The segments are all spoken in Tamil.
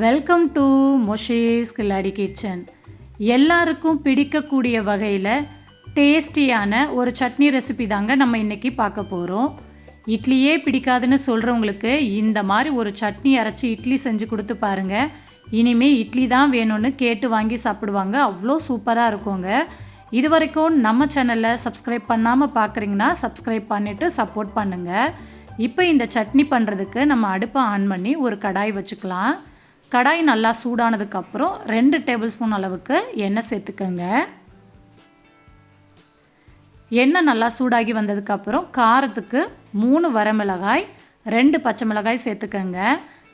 வெல்கம் டு மொஷேஸ் கில்லாடி கிச்சன் எல்லாருக்கும் பிடிக்கக்கூடிய வகையில் டேஸ்டியான ஒரு சட்னி ரெசிபி தாங்க நம்ம இன்றைக்கி பார்க்க போகிறோம் இட்லியே பிடிக்காதுன்னு சொல்கிறவங்களுக்கு இந்த மாதிரி ஒரு சட்னி அரைச்சி இட்லி செஞ்சு கொடுத்து பாருங்கள் இனிமேல் இட்லி தான் வேணும்னு கேட்டு வாங்கி சாப்பிடுவாங்க. அவ்வளோ சூப்பராக இருக்குங்க. இது வரைக்கும் நம்ம சேனலில் சப்ஸ்கிரைப் பண்ணாமல் பார்க்குறீங்கன்னா சப்ஸ்கிரைப் பண்ணிவிட்டு சப்போர்ட் பண்ணுங்கள் இப்போ இந்த சட்னி பண்ணுறதுக்கு நம்ம அடுப்பை ஆன் பண்ணி ஒரு கடாய் வச்சுக்கலாம். கடாய் நல்லா சூடானதுக்கப்புறம் ரெண்டு டேபிள் ஸ்பூன் அளவுக்கு எண்ணெய் சேர்த்துக்கோங்க. எண்ணெய் நல்லா சூடாகி வந்ததுக்கப்புறம் காரத்துக்கு மூணு வரமிளகாய் ரெண்டு பச்சை மிளகாய் சேர்த்துக்கோங்க.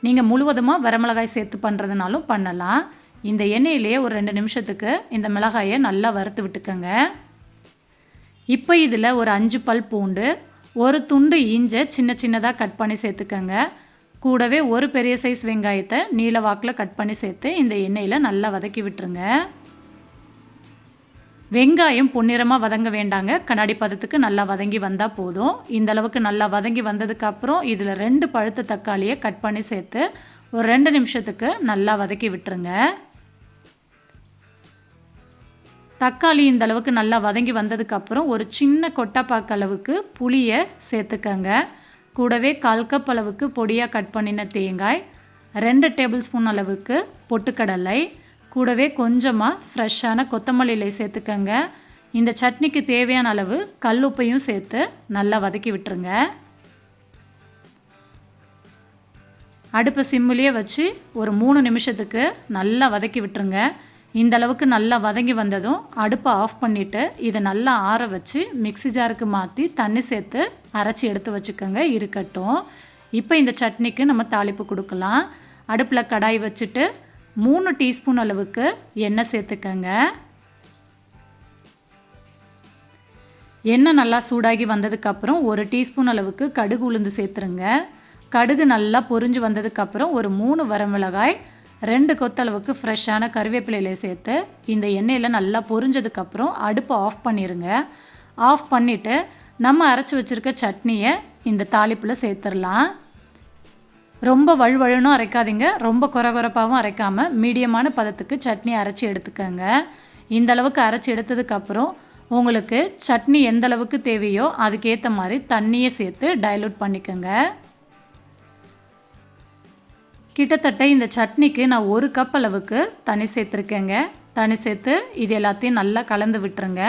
நீங்கள் முழுவதுமாக வரமிளகாய் சேர்த்து பண்ணுறதுனாலும் பண்ணலாம். இந்த எண்ணெயிலேயே ஒரு ரெண்டு நிமிஷத்துக்கு இந்த மிளகாயை நல்லா வறுத்து விட்டுக்கோங்க. இப்போ இதில் ஒரு அஞ்சு பல் பூண்டு ஒரு துண்டு இஞ்சை சின்ன சின்னதாக கட் பண்ணி சேர்த்துக்கோங்க. கூடவே ஒரு பெரிய சைஸ் வெங்காயத்தை நீல வாக்கில் கட் பண்ணி சேர்த்து இந்த எண்ணெயில் நல்லா வதக்கி விட்டுருங்க. வெங்காயம் பொன்னிறமாக வதங்க வேண்டாங்க. கண்ணாடி பதத்துக்கு நல்லா வதங்கி வந்தால் போதும். இந்த அளவுக்கு நல்லா வதங்கி வந்ததுக்கப்புறம் இதில் ரெண்டு பழுத்த தக்காளியை கட் பண்ணி சேர்த்து ஒரு ரெண்டு நிமிஷத்துக்கு நல்லா வதக்கி விட்டுருங்க. தக்காளி இந்த அளவுக்கு நல்லா வதங்கி வந்ததுக்கப்புறம் ஒரு சின்ன கொட்டைப்பாக்கு அளவுக்கு புளியை சேர்த்துக்கங்க. கூடவே கால் கப் அளவுக்கு பொடியாக கட் பண்ணின தேங்காய் ரெண்டு டேபிள் ஸ்பூன் அளவுக்கு பொட்டுக்கடலை கூடவே கொஞ்சமாக ஃப்ரெஷ்ஷான கொத்தமல்லி இலை சேர்த்துக்கங்க. இந்த சட்னிக்கு தேவையான அளவு கல்லுப்பையும் சேர்த்து நல்லா வதக்கி விட்டுருங்க. அடுப்பை சிம்மிலேயே வச்சு ஒரு மூணு நிமிஷத்துக்கு நல்லா வதக்கி விட்டுருங்க. இந்த அளவுக்கு நல்லா வதங்கி வந்ததும் அடுப்பை ஆஃப் பண்ணிவிட்டு இதை நல்லா ஆற வச்சு மிக்சி ஜாருக்கு மாற்றி தண்ணி சேர்த்து அரைச்சி எடுத்து வச்சுக்கோங்க. இருக்கட்டும். இப்போ இந்த சட்னிக்கு நம்ம தாளிப்பு கொடுக்கலாம். அடுப்பில் கடாய் வச்சுட்டு மூணு டீஸ்பூன் அளவுக்கு எண்ணெய் சேர்த்துக்கங்க. எண்ணெய் நல்லா சூடாகி வந்ததுக்கப்புறம் ஒரு டீஸ்பூன் அளவுக்கு கடுகு உளுந்து சேர்த்துருங்க. கடுகு நல்லா பொரிஞ்சு வந்ததுக்கப்புறம் ஒரு மூணு வரமிளகாய் ரெண்டு கொத்தளவுக்கு ஃப்ரெஷ்ஷான கருவேப்பிலையில சேர்த்து இந்த எண்ணெயில் நல்லா பொரிஞ்சதுக்கப்புறம் அடுப்பை ஆஃப் பண்ணிடுங்க ஆஃப் பண்ணிவிட்டு நம்ம அரைச்சி வச்சுருக்க சட்னியை இந்த தாளிப்பில் சேர்த்துடலாம். ரொம்ப வழுவழுன்னு அரைக்காதீங்க. ரொம்ப குறகுறப்பாகவும் அரைக்காமல் மீடியமான பதத்துக்கு சட்னி அரைச்சி எடுத்துக்கோங்க. இந்த அளவுக்கு அரைச்சி எடுத்ததுக்கப்புறம் உங்களுக்கு சட்னி எந்த அளவுக்கு தேவையோ அதுக்கேற்ற மாதிரி தண்ணியை சேர்த்து டைலூட் பண்ணிக்கோங்க. கிட்டத்தட்ட இந்த சட்னிக்கு நான் ஒரு கப் அளவுக்கு தனி சேர்த்துருக்கேங்க. தனி சேர்த்து இது எல்லாத்தையும் நல்லா கலந்து விட்டுருங்க.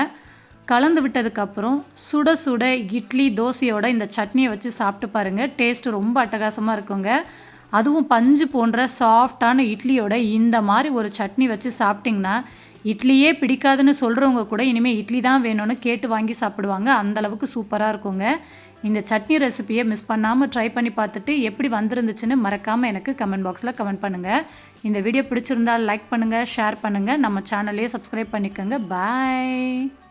கலந்து விட்டதுக்கப்புறம் சுட சுட இட்லி தோசையோட இந்த சட்னியை வச்சு சாப்பிட்டு பாருங்கள் டேஸ்ட்டு ரொம்ப அட்டகாசமாக இருக்குங்க. அதுவும் பஞ்சு போன்ற சாஃப்டான இட்லியோட இந்த மாதிரி ஒரு சட்னி வச்சு சாப்பிட்டிங்கன்னா இட்லியே பிடிக்காதுன்னு சொல்கிறவங்க கூட இனிமேல் இட்லி தான் வேணும்னு கேட்டு வாங்கி சாப்பிடுவாங்க. அந்தளவுக்கு சூப்பராக இருக்குங்க. இந்த சட்னி ரெசிப்பியை மிஸ் பண்ணாமல் ட்ரை பண்ணி பார்த்துட்டு எப்படி வந்துருந்துச்சுன்னு மறக்காமல் எனக்கு கமெண்ட் பாக்ஸில் கமெண்ட் பண்ணுங்கள் இந்த வீடியோ பிடிச்சிருந்தால் லைக் பண்ணுங்கள் ஷேர் பண்ணுங்கள் நம்ம சேனல்லையே சப்ஸ்கிரைப் பண்ணிக்கோங்க. பாய்.